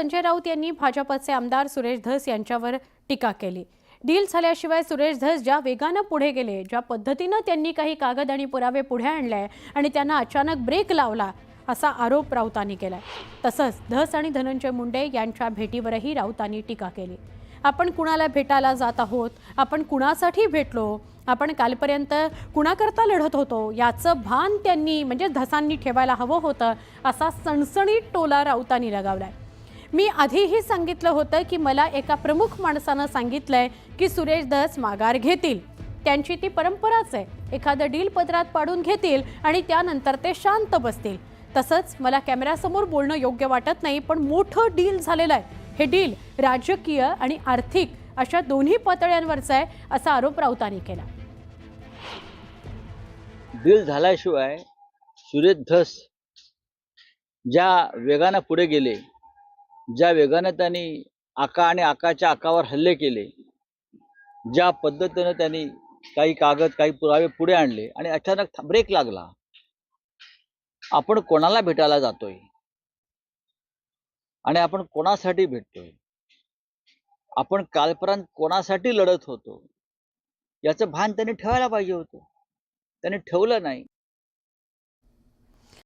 संजय राऊत यांनी भाजपचे आमदार सुरेश धस यांच्यावर टीका केली. डील झाल्याशिवाय सुरेश धस ज्या वेगानं पुढे गेले ज्या पद्धतीनं त्यांनी काही कागद आणि पुरावे पुढे आणले आणि त्यांना अचानक ब्रेक लावला असा आरोप राऊतांनी केला तसंच धस आणि धनंजय मुंडे यांच्या भेटीवरही राऊतांनी टीका केली. आपण कुणाला भेटायला जात आहोत? आपण कुणासाठी भेटलो? आपण कालपर्यंत कुणाकरता लढत होतो? याचं भान त्यांनी म्हणजे धसांनी ठेवायला हवं होतं असा सणसणीत टोला राऊतांनी लगावला आहे मी आधीही सांगितलं होतं की मला एका प्रमुख माणसानं सांगितलंय की सुरेश धस माघार घेतील. त्यांची ती परंपराच आहे. एखादं डील पदरात पाडून घेतील आणि त्यानंतर ते शांत बसतील. तसंच मला कॅमेऱ्यासमोर बोलणं योग्य वाटत नाही पण मोठं डील झालेलं आहे. हे डील राजकीय आणि आर्थिक अशा दोन्ही पातळ्यांवरचं आहे असा आरोप राऊतांनी केला. डील झाल्याशिवाय सुरेश धस ज्या वेगानं पुढे गेले ज्या वेगानं त्यांनी आका आणि आकाच्या आकावर हल्ले केले ज्या पद्धतीनं त्यांनी काही कागद काही पुरावे पुढे आणले आणि अचानक ब्रेक लागला. आपण कोणाला भेटायला जातोय? आणि आपण कोणासाठी भेटतोय? आपण कालपर्यंत कोणासाठी लढत होतो? याचं भान त्यांनी ठेवायला पाहिजे होतं. त्याने ठेवलं नाही.